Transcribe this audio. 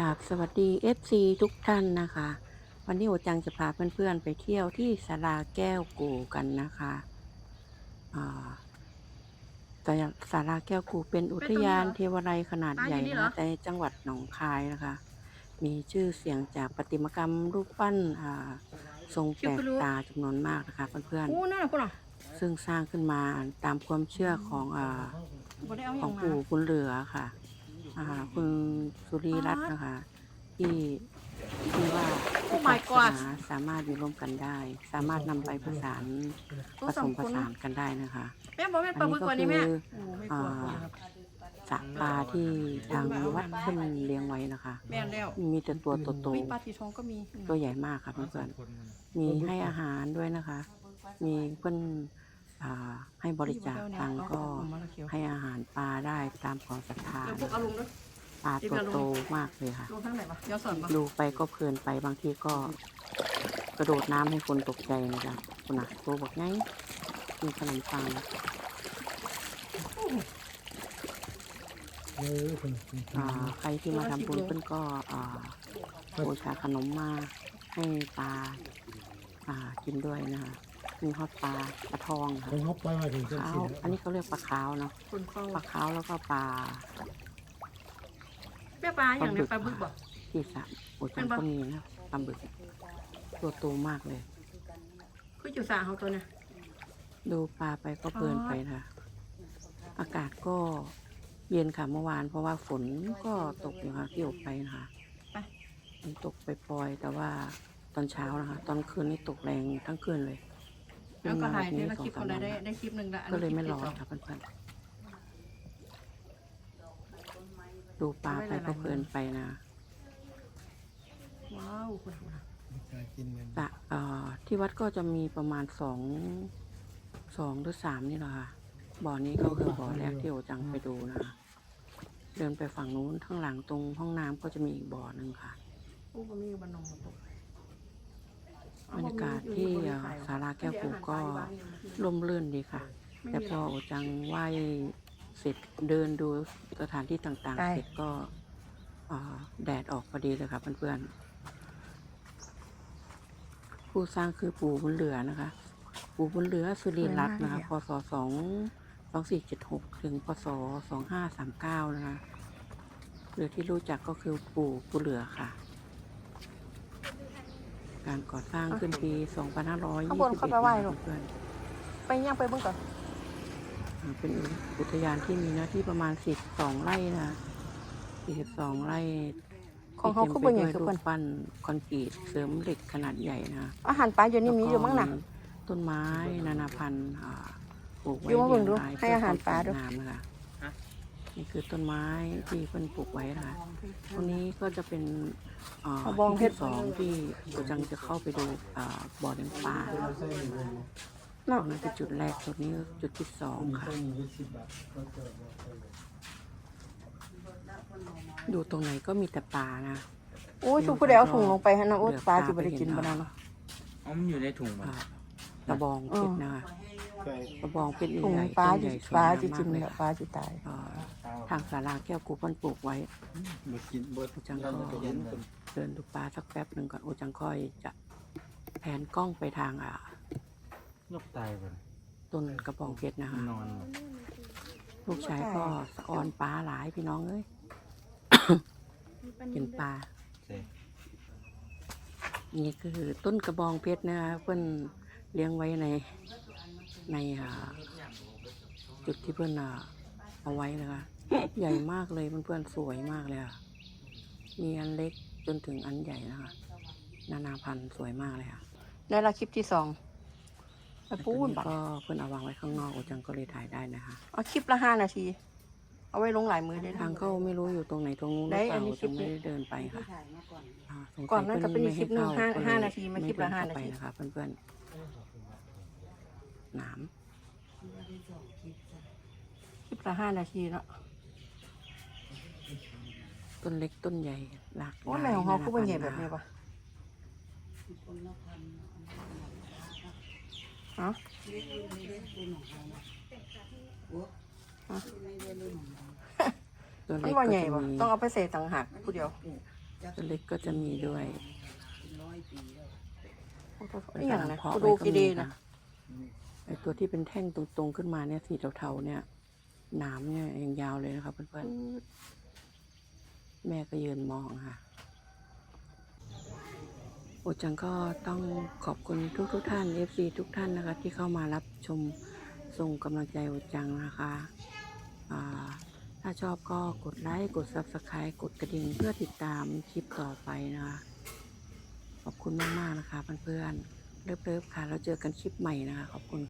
กราบสวัสดี FC ทุกท่านนะคะ วันนี้โอจังจะพาเพื่อนๆไปเที่ยวที่ศาลาแก้วกูกันนะคะอ่าแต่ศาลาแก้วกูเป็นอุทยานเทวไรขนาดป้าใหญ่อยู่นี่เหรนะอในจังหวัดหนองคายนะคะ มีชื่อเสียงจากประติมากรรมรูปปั้นอ่าทรงแปลกตาจำนวนมากนะคะเพื่อนอู้นั่นน่ะคุณเหรอๆซึ่งสร้างขึ้นมาตามความเชื่อของอ่าบ่ได้เอาอขอย่างงมาปู่บุญเหลือค่ะ อ่าคุณสุรีรัตน์นะคะ ที่ที่ว่าโอ้ my god ศาสนาสามารถอยู่ร่วมกันได้ สามารถนำไปผสานโอ้ผสสองมคผนสานกันได้นะคะแม่บอกแม่ปลาบึกกว่านี้แม่อันนี้ก็คือโอ้ไม่กลัวกลัวครับสระปลาที่ทางวัดขึ้นเลี้ยงไว้นะคะ แม่นแล้วมีแต่ตัวโตอุ้ยปลาสีทองก็มี ๆตัวใหญ่มากค่ะเพื่อนๆ มีให้อาหารด้วยนะคะ มีเพื่อนอ่า ให้บริจาคตังค์ก็ให้อาหารปลาได้ตามความศรัทธาเดี๋ยวพวกนะเอาลงด้วยปลาตัวโตมากเลยค่ะ ลงทั้งไหนปะเดี๋ยวสอนปะดูไปก็เพลินไปบางทีก็ กระโดดน้ำให้คนตกใจนะจ๊ะคุณนะตัวบอกไงมีขนมปังอ่าใครที่มาทำบุญเพิ่นก็อ่าบูชาขนมมาให้ปลาอ่ากินด้วยนะคะ มีฮอดปลาปลาทองค่ะผมเขาปล่อยมาถึงเส้นขาวสีอันนี้เขาเรียกปลาขาวเนาะคนเฝ้าปลาขาวแล้วก็ปลาแม่ปลาอย่างเนี้ยปลาบึกบ่ที่สระโอ้จังก็มีนะปลาบึกตัวโตมากเลยคืออยู่สาเขาตัวเนี่ยดูปลาไปก็เพลินอ๋อไปนะอากาศก็เย็นค่ะเมื่อวาน เพราะว่าฝนก็ตกอยู่ค่ะที่ออกไปนะคะไปฝนตกไปปล่อยๆแต่ว่าตอนเช้านะคะ ตอนคืนนี่ตกแรงทั้งคืนเลย แล้วก็ถ่ายแบบได้ละสอคลิงปสาอะมไรวันได้ละได้คลิปหนึ่งละอันก็นี้เลยไม่คลิร้ปอนที่สงค่ะเพื่อนๆดูปลาไปก็เพลินไปนะ ว้าวคุณดูนะกินกันสระเอ่อที่วัดก็จะมีประมาณสองสองหรือสามนี่แหละค่ะบ่อนี้ก็คือบ่อแรกที่โอจังไปดูนะคะเดินไปฝั่งนู้นข้างหลังตรงห้องน้ำก็จะมีอีกบ่อหนึ่งค่ะโอ้บะหมี่บันนองมาตก บรรยากาศที่เอ่อศาลาแก้วกูก็ร่มรื่นดีค่ะ แต่พอโอจังไหว้เสร็จเดินดูสถานที่ต่างๆ เสร็จก็เอ่อแดดออกพอดีเลยค่ะเพื่อนๆ ผู้สร้างคือปู่บุญเหลือนะคะ ปู่บุญเหลือสุรินทร์รัตน์นะคะ พศสองสองสี่เจ็ดหกถึงพศสองห้าสามเก้านะคะหรือที่รู้จักก็คือปู่บุญเหลือค่ะ การก่อสร้างขึ้นปีสองพันห้าร้อยข้างยี่บนสิบเข้าเอ็ดไปไหว้หรอ เพื่อนไปย่างไปเบิ่งก่อนๆอ่าเป็นอุทยานที่มีเนื้อที่ประมาณสิบสองไร่นะสี่สิบสองไร่ของเขาที่คือต็บ่มใหไปญ่ด้วยคือรูเพิ่นปปั้นคอนกรีตเสริมเหล็กขนาดใหญ่นะอาหารปลาอยู่นี่มีอยู่มั้งน่ะต้นไม้นานาพันธุ์อ่าปลูกไว้อยู่มาเบิ่งดูรียรยให้อาหารปลาดู เพื่อความสวยงามนะคะ นี่คือต้นไม้ที่เพิ่นปลูกไว้นะคะตรงนี้ก็จะเป็นอ่าเอาบองเพที่ชรสองที่กูจังจะเข้าไปดูอ่าบ่อเลี้ยงปลาตเนาะรงนั้นเป็นจุดแรกจุดนี้จุดที่สองค่ะ ดูตรงไหนก็มีแต่ปลานะโอ้ยชูผู้ใดเอาถุงลงไปฮะนะโอ้ยปลาสิบ่ได้กินบ่ได้เนาะอ๋อมันอยู่ในถุงอ่ามันกระบองเพชรนะคะ กระบองเพชรถุงใหญ่ปลาต้นสิใหญ่สวยปลางามสิกินมากเลยแหละค่ะปลาสิตายเอ่อทางศาลาแก้วกูเพิ่นปลูกไว้ บดกินบดโอจังก็ เดินดูปลาสักแป๊บหนึ่งก่อนโอจังค่อยจะแผนกล้องไปทางอ่า นกตายไปต้นกระบองเพชรนะคะ นอนลูกชายก็สะออนปลาหลายพี่น้องเอ้ยกินปลา เสร็จนี่คือต้นกระบองเพชรนะคะเพื่อนเลี้ยงไว้ใน ในอ่าจุดที่เพื่อนอ่าเอาไว้นะคะ ใหญ่มากเลยเพื่อนๆสวยมากเลยค่ะ มีอันเล็กจนถึงอันใหญ่นะคะ นานาพันธุ์สวยมากเลยค่ะได้ละคลิปที่สองไปปูนบักก็เพื่อนเอาวางไว้ข้างนอกโอจังก็เลยถ่ายได้นะคะเอาคลิปละห้านาที เอาไว้ลงหลายมือได้ทางเข้าไม่รู้อยู่ตรงไหนตรงนู้นหได้รือเปอัล่านนี้โอคลิจัปงนี้ไม่ได้เดินไปค่ะอ่าสงสัยก่อนหน้าจะเป็นอีกคลิปหนึ่งไม่ให้เข้ห้าก็เลยนาทีมาคลิปละไเดิห้านาทีเข้ไปนะคะเพื่อนๆ หนามคลิปละห้านาทีแล้วต้นเล็กต้นใหญ่หลากหโอ้ลายแม่ของเขานคือเป็นใหญ่พัแบนบธุ์นี้นะคะปะฮะตัวมัเล็นกว่าก็ใหญ่จะปะมีต้องเอาไปใส่ต่างหากผู้เดียวตัวเล็กก็จะมีด้วยนี่อย่างนะเพาะกูไว้ดูก็กีมีดีนะ นะไอตัวที่เป็นแท่งตรงๆขึ้นมาเนี่ยสีเทาๆเนี่ยหนามเนี่ยยังยาวเลยนะครับเพื่อนๆแม่ก็ยืนมองค่ะโอจังก็ต้องขอบคุณทุกๆทท่าน FC ทุกท่านนะคะ ที่เข้ามารับชมส่งกำลังใจโอจังนะคะอ่าถ้าชอบก็กดไลค์กด Subscribe กดกระดิ่งเพื่อติดตามคลิปต่อไปนะคะ ขอบคุณมาก ๆ นะคะเพื่อนๆเลิฟๆค่ะแล้วเจอกันคลิปใหม่นะคะ ขอบคุณ